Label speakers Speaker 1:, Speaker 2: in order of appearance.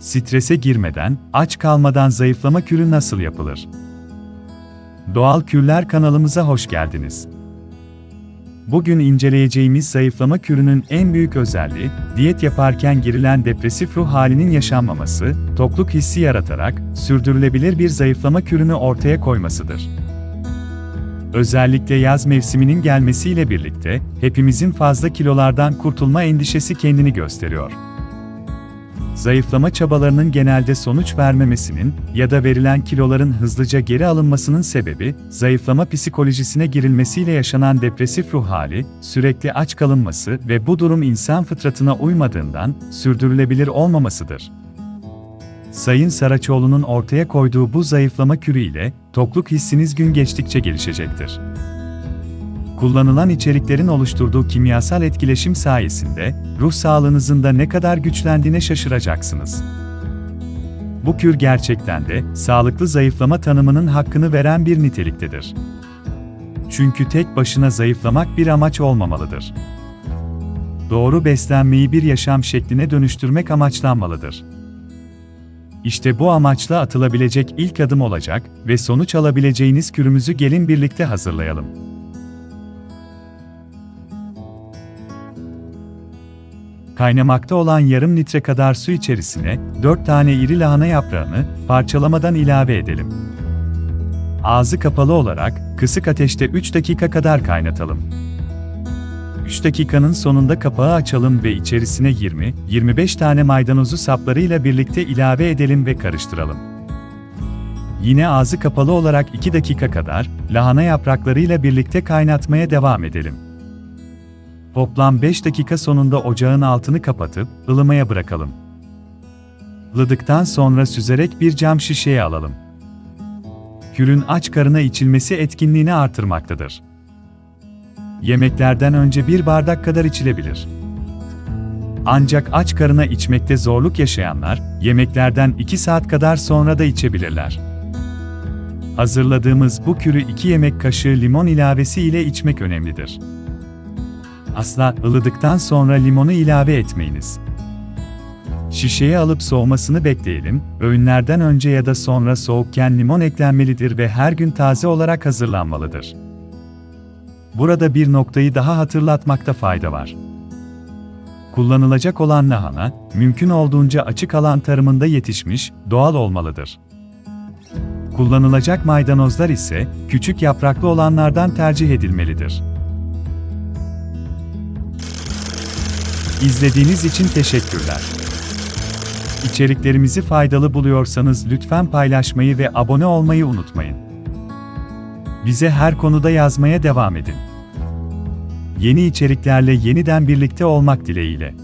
Speaker 1: Strese girmeden, aç kalmadan zayıflama kürü nasıl yapılır? Doğal Kürler kanalımıza hoş geldiniz. Bugün inceleyeceğimiz zayıflama kürünün en büyük özelliği, diyet yaparken girilen depresif ruh halinin yaşanmaması, tokluk hissi yaratarak sürdürülebilir bir zayıflama kürünü ortaya koymasıdır. Özellikle yaz mevsiminin gelmesiyle birlikte hepimizin fazla kilolardan kurtulma endişesi kendini gösteriyor. Zayıflama çabalarının genelde sonuç vermemesinin ya da verilen kiloların hızlıca geri alınmasının sebebi, zayıflama psikolojisine girilmesiyle yaşanan depresif ruh hali, sürekli aç kalınması ve bu durum insan fıtratına uymadığından sürdürülebilir olmamasıdır. Sayın Saraçoğlu'nun ortaya koyduğu bu zayıflama kürü ile tokluk hissiniz gün geçtikçe gelişecektir. Kullanılan içeriklerin oluşturduğu kimyasal etkileşim sayesinde ruh sağlığınızın da ne kadar güçlendiğine şaşıracaksınız. Bu kür gerçekten de sağlıklı zayıflama tanımının hakkını veren bir niteliktedir. Çünkü tek başına zayıflamak bir amaç olmamalıdır. Doğru beslenmeyi bir yaşam şekline dönüştürmek amaçlanmalıdır. İşte bu amaçla atılabilecek ilk adım olacak ve sonuç alabileceğiniz kürümüzü gelin birlikte hazırlayalım. Kaynamakta olan yarım litre kadar su içerisine 4 tane iri lahana yaprağını parçalamadan ilave edelim. Ağzı kapalı olarak kısık ateşte 3 dakika kadar kaynatalım. 3 dakikanın sonunda kapağı açalım ve içerisine 20-25 tane maydanozu saplarıyla birlikte ilave edelim ve karıştıralım. Yine ağzı kapalı olarak 2 dakika kadar lahana yapraklarıyla birlikte kaynatmaya devam edelim. Toplam 5 dakika sonunda ocağın altını kapatıp ılımaya bırakalım. Ilıdıktan sonra süzerek bir cam şişeye alalım. Kürün aç karına içilmesi etkinliğini artırmaktadır. Yemeklerden önce bir bardak kadar içilebilir. Ancak aç karına içmekte zorluk yaşayanlar, yemeklerden 2 saat kadar sonra da içebilirler. Hazırladığımız bu kürü 2 yemek kaşığı limon ilavesi ile içmek önemlidir. Asla ılıdıktan sonra limonu ilave etmeyiniz. Şişeye alıp soğumasını bekleyelim, öğünlerden önce ya da sonra soğukken limon eklenmelidir ve her gün taze olarak hazırlanmalıdır. Burada bir noktayı daha hatırlatmakta fayda var. Kullanılacak olan lahana, mümkün olduğunca açık alan tarımında yetişmiş, doğal olmalıdır. Kullanılacak maydanozlar ise küçük yapraklı olanlardan tercih edilmelidir. İzlediğiniz için teşekkürler. İçeriklerimizi faydalı buluyorsanız lütfen paylaşmayı ve abone olmayı unutmayın. Bize her konuda yazmaya devam edin. Yeni içeriklerle yeniden birlikte olmak dileğiyle.